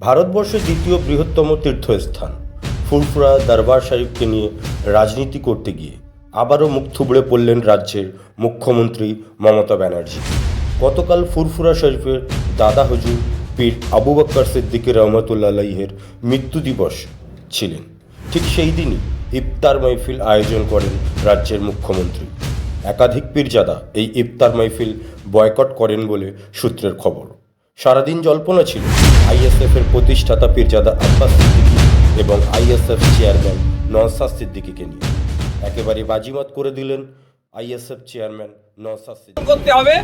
ভারতবর্ষের দ্বিতীয় বৃহত্তম তীর্থস্থান। ফুরফুরা দরবার শরীফকে নিয়ে রাজনীতি করতে গিয়ে আবারও মুখ থুবড়ে পড়লেন রাজ্যের মুখ্যমন্ত্রী মমতা ব্যানার্জি। গতকাল ফুরফুরা শরীফের দাদা হুজুর পীর আবু বক্কর সিদ্দিকী রহমতুল্লাহের মৃত্যু দিবস ছিলেন। ঠিক সেই দিনই ইফতার মাহফিল আয়োজন করেন রাজ্যের মুখ্যমন্ত্রী। একাধিক পীরজাদা এই ইফতার মাহফিল বয়কট করেন বলে সূত্রের খবর। সারাদিন জল্পনা ছিল আইএসএফ এর প্রতিষ্ঠাতা পীরজাদা আব্বাস সিদ্দিকী এবং আইএসএফ চেয়ারম্যান নওসাদ সিদ্দিকীকে নিয়ে। একেবারে বাজিমাত করে দিলেন আইএসএফ চেয়ারম্যান নওসাদ সিদ্দিকী। করতে হবে।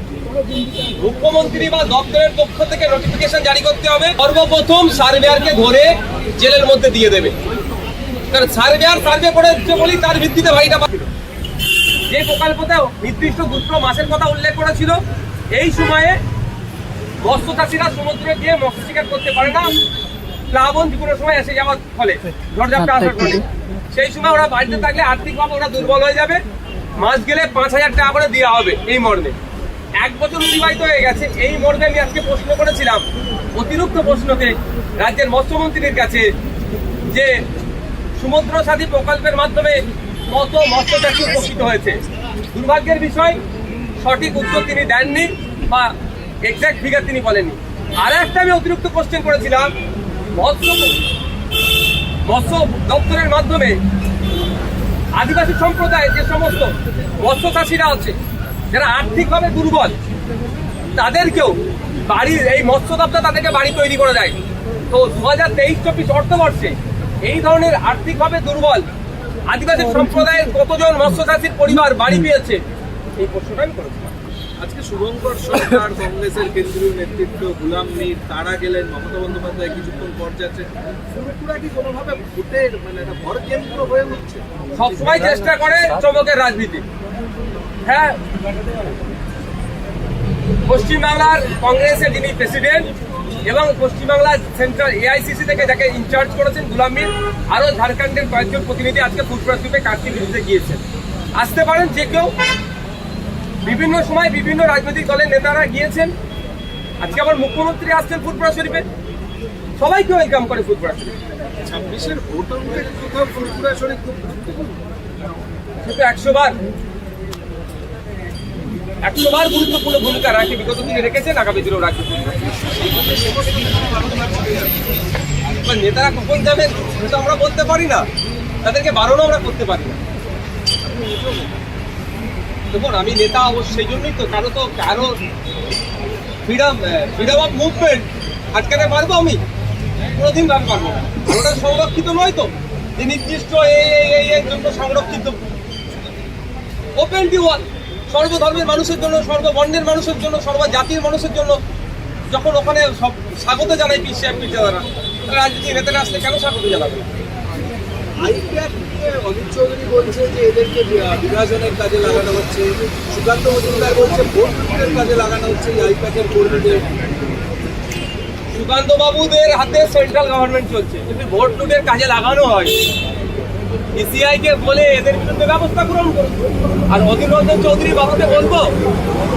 মুখ্যমন্ত্রী বা দপ্তরের পক্ষ থেকে নোটিফিকেশন জারি করতে হবে। সর্বপ্রথম সার্ভেয়ারকে ধরে জেলের মধ্যে দিয়ে দেবে। কারণ সার্ভেয়ার সার্ভে করেছে বলেই তার ভিত্তিতে পাচ্ছিল যে প্রকল্পতে নির্দিষ্ট দুটো মাসের কথা উল্লেখ করেছিল, এই সময়ে মৎস্য চাষিরা সমুদ্রে গিয়ে মৎস্য শিকার করতে পারে না। প্লাবন যে সময় এসে যাওয়ার ফলে ঝড়ঝাপটা আসার ফলে। সেই সময় ওরা বাড়িতে থাকলে আর্থিকভাবে ওরা দুর্বল হয়ে যাবে। মাস গেলে পাঁচ হাজার টাকা করে দেওয়া হবে এই মর্মে। এক বছর অতিবাহিত হয়ে গেছে। এই মর্মে আমি আজকে প্রশ্ন করেছিলাম। অতিরিক্ত প্রশ্নকে রাজ্যের মৎস্যমন্ত্রীর কাছে যে সমুদ্র সাথী প্রকল্পের মাধ্যমে কত মৎস্য চাষী উপকৃত হয়েছে। দুর্ভাগ্যের বিষয়, সঠিক উত্তর তিনি দেননি বা এক্সাক্ট ফিগার তিনি বলেননি। আর একটা আমি অতিরিক্ত কোশ্চেন করেছিলাম, মৎস্য মৎস্য দপ্তরের মাধ্যমে আদিবাসী সম্প্রদায় যে সমস্ত মৎস্য চাষিরা আছে, যারা আর্থিকভাবে দুর্বল, তাদেরকেও বাড়ির এই মৎস্য দপ্তর তাদেরকে বাড়ি তৈরি করে দেয়। তো দু হাজার তেইশ চব্বিশ অর্থবর্ষে এই ধরনের আর্থিকভাবে দুর্বল আদিবাসী সম্প্রদায়ের কতজন মৎস্য চাষির পরিবার বাড়ি পেয়েছে? এই প্রশ্নটা আমি করেছিলাম আজকে শুভঙ্কর সরকার কংগ্রেসের কেন্দ্রীয় নেতৃত্ব গুলাম মীর, তারা গেলেন, মমতা বন্দ্যোপাধ্যায় কিছুক্ষণ পর ফুরফুরা কি কোনোভাবে ভোটের মানে একটা ভর কেন্দ্র হয়ে উঠছে? সবসময় চেষ্টা করে চমকের রাজনীতি। হ্যাঁ? পশ্চিমবাংলার কংগ্রেসের যিনি প্রেসিডেন্ট এবং পশ্চিমবাংলার সেন্ট্রাল এআইসিসি থেকে যাকে ইনচার্জ করেছেন গুলাম মীর, আরও ঝাড়খণ্ডের কয়েকজন প্রতিনিধি আজকে দ্বীপে কার্তিক বিরুদ্ধে গিয়েছেন। আসতে পারেন যে কেউ বিভিন্ন সময় বিভিন্ন রাজনৈতিক দলের নেতারা গিয়েছেন। আজকে আবার মুখ্যমন্ত্রী আসছেন ফুটবল শরীফে। সবাইকে ওয়েলকাম করে ফুটবল শরীফ। ছাব্বিশের ভোট কোথাও কিন্তু একশো বার। একশো বার গুরুত্বপূর্ণ ভূমিকা রাখে বিগত দিনে রেখেছেন আগামী দিনেও রাখবে নেতারা কখন যাবেন সেটা আমরা বলতে পারি না। তাদেরকে বারণও আমরা করতে পারি না। দেখুন, আমি নেতা সেই জন্যই তো কারও তো কারও ফ্রিডম ফ্রিডম অফ মুভমেন্ট আটকাতে পারব আমি? কোনোদিন আমি পারব না। ওটা সংরক্ষিত নয় তো? যে নির্দিষ্ট এই এই এই জন্য সংরক্ষিত। ওপেন টু ওয়াল সর্বধর্মের মানুষের জন্য, সর্ববর্ণের মানুষের জন্য, সর্বজাতির মানুষের জন্য। যখন ওখানে সব স্বাগত জানাই পি সাহেব পিঠাদারা রাজনীতি নেতারা আসলে কেন স্বাগত জানাবে? অজিত চৌধুরী বলছে যে এদেরকে বিভাজনের কাজে লাগানো হচ্ছে। সুকান্ত মজুমদার বলছে ভোট কাজে লাগানো হচ্ছে এই আইপ্যাকের কর্মীদের। সুকান্ত বাবুদের হাতে সেন্ট্রাল গভর্নমেন্ট চলছে। যদি ভোট লুটের কাজে লাগানো হয়। ইসিআই কে বলে এদের বিরুদ্ধে ব্যবস্থা গ্রহণ করুন। আর অধীর রঞ্জন চৌধুরী বাবুকে বলব,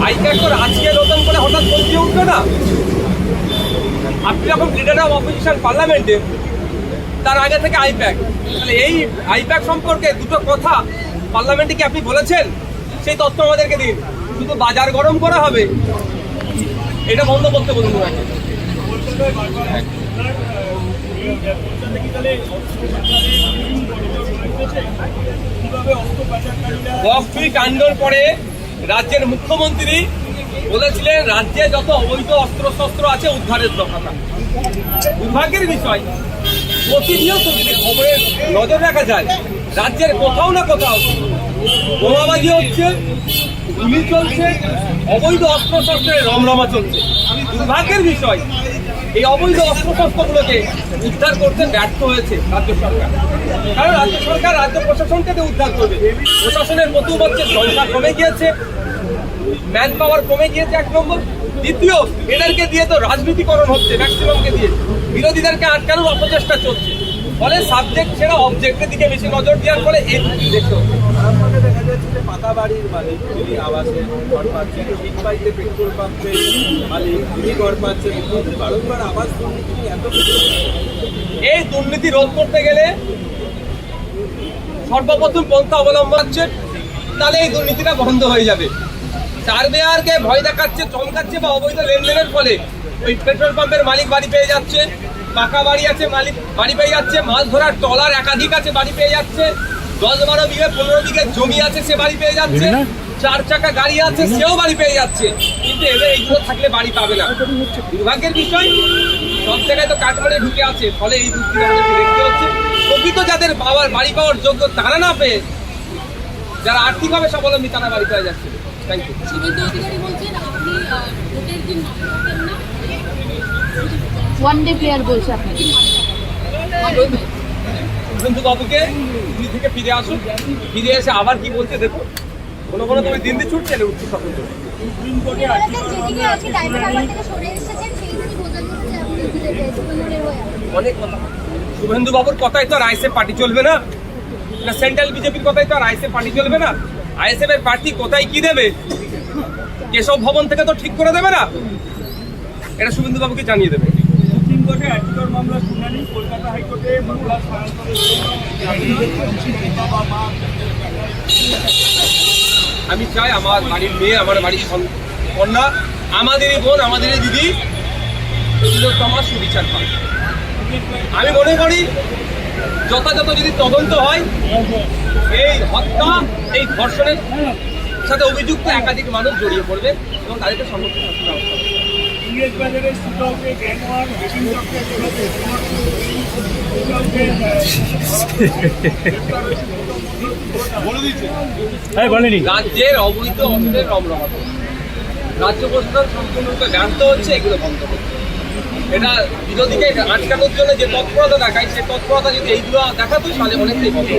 আইপ্যাক তো আজকে নতুন করে হঠাৎ বলতে উঠবে না। আপনি যখন লিডার অফ অপোজিশন পার্লামেন্টে তার আগে থেকে আইপ্যাক। তাহলে এই আইপ্যাক সম্পর্কে দুটো কথা পার্লামেন্টে কি আপনি বলেছেন? সেই তথ্য আমাদেরকে দিন। শুধু বাজার গরম করা হবে? এটা বন্ধ করতে বলুন কাণ্ডর পরে রাজ্যের মুখ্যমন্ত্রী বলেছিলেন, রাজ্যে যত অবৈধ অস্ত্র শস্ত্র আছে, উদ্ধারের কথা দুর্ভাগ্যের বিষয়। প্রতিনিয়ত যদি খবরে নজর রাখা যায়, রাজ্যের কোথাও না কোথাও বোমাবাজি হচ্ছে, গুলি চলছে, অবৈধ অস্ত্র শস্ত্রের রমরমা চলছে। দুর্ভাগ্যের বিষয়, এই অবৈধ অস্ত্র শস্ত্রগুলোকে উদ্ধার করতে ব্যর্থ হয়েছে রাজ্য সরকার। কারণ রাজ্য সরকার রাজ্য প্রশাসনকে উদ্ধার করবে। প্রশাসনের প্রতি বছর সংখ্যা কমে গিয়েছে ম্যান পাওয়ার কমে গিয়েছে এক নম্বর। দ্বিতীয় এদেরকে দিয়ে তো রাজনীতিকরণ হচ্ছে ম্যাক্সিমামকে দিয়ে। বিরোধীদেরকে আটকানোর অপচেষ্টা চলছে। ফলে সাবজেক্ট ছেড়ে অবজেক্টের দিকে বেশি নজর দেওয়ার ফলে এই দেখতে হচ্ছে। আমাদের দেখা যাচ্ছে যে পাতা বাড়ির মালিক আবাসে ঘর পাচ্ছেন ঠিক বাড়িতে পেট্রোল পাম্পের মালিক তিনি ঘর মুখ্যমন্ত্রী বারংবার আবাস দুর্নীতি এত এই দুর্নীতি রোধ করতে গেলে সর্বপ্রথম পন্থা অবলম্বন হচ্ছে তাহলে এই দুর্নীতিটা বন্ধ হয়ে যাবে। সার্ভেয়ারকে ভয় দেখাচ্ছে চমকাচ্ছে বা অবৈধ লেনদেনের ফলে। ওই পেট্রোল পাম্পের মালিক বাড়ি পেয়ে যাচ্ছে পাকা বাড়ি আছে মালিক বাড়ি পেয়ে যাচ্ছে মাছ ধরার টলার একাধিক আছে বাড়ি পেয়ে যাচ্ছে দশ বারো বিঘে পনেরো বিঘে জমি আছে সে বাড়ি পেয়ে যাচ্ছে চার চাকা গাড়ি আছে সেও বাড়ি পেয়ে যাচ্ছে কিন্তু এদের এইগুলো থাকলে বাড়ি পাবে না। দুর্ভাগ্যের বিষয় সব জায়গায় তো কাঠমারে ঢুকে আছে ফলে এই দুর্নীতি আমাদেরকে দেখতে হচ্ছে। প্রকৃত যাদের পাওয়ার বাড়ি পাওয়ার যোগ্য তারা না পেয়ে যারা আর্থিকভাবে স্বাবলম্বী তারা বাড়ি পেয়ে যাচ্ছে। থ্যাংক ইউ শুভেন্দু অধিকারী বলছেন আপনি ভোটের দিন না। ওয়ান ডে প্লেয়ার বলছে আপনাকে। শুভেন্দু বাবুকে দিল্লি থেকে ফিরে আসুন। ফিরে এসে আবার কি বলছে দেখুন। কোনো কোনো তুমি দিন দিয়ে ছুটছে হয়ে। অনেক কথা। শুভেন্দু বাবুর কথাই তো আর আইএসএফ পার্টি চলবে না। না সেন্ট্রাল বিজেপির কথাই তো আর আইএসএফ পার্টি চলবে না। আইএসএফ এর প্রার্থী কোথায় কি দেবে? কেশব ভবন থেকে তো ঠিক করে দেবে না? এটা শুভেন্দু বাবুকে জানিয়ে দেবে। সুপ্রিম কোর্টে আর্টিকল মামলা শুনানি কলকাতা হাইকোর্টে মামলা স্থানান্তরের জন্য বাবা মা আমি চাই আমার বাড়ির মেয়ে আমার বাড়ির কন্যা আমাদেরই বোন আমাদেরই দিদি তোমার সুবিচার পায় আমি মনে করি যথাযথ যদি তদন্ত হয় এই হত্যা এই ধর্ষণের সাথে অভিযুক্ত একাধিক মানুষ জড়িয়ে পড়বে এবং তাদেরকে সংরক্ষণ চক্রের বিরুদ্ধে রাজ্যের অবৈধ অস্ত্রের রমরমা। রাজ্য প্রশাসন সম্পূর্ণরূপে ব্যর্থ হচ্ছে এগুলো বন্ধ করতে এটা বিরোধীকে আটকানোর জন্য যে তৎপরতা দেখায় সে তৎপরতা যদি এইগুলো দেখাতো, তাহলে অনেকটাই বন্ধ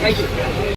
থ্যাংক ইউ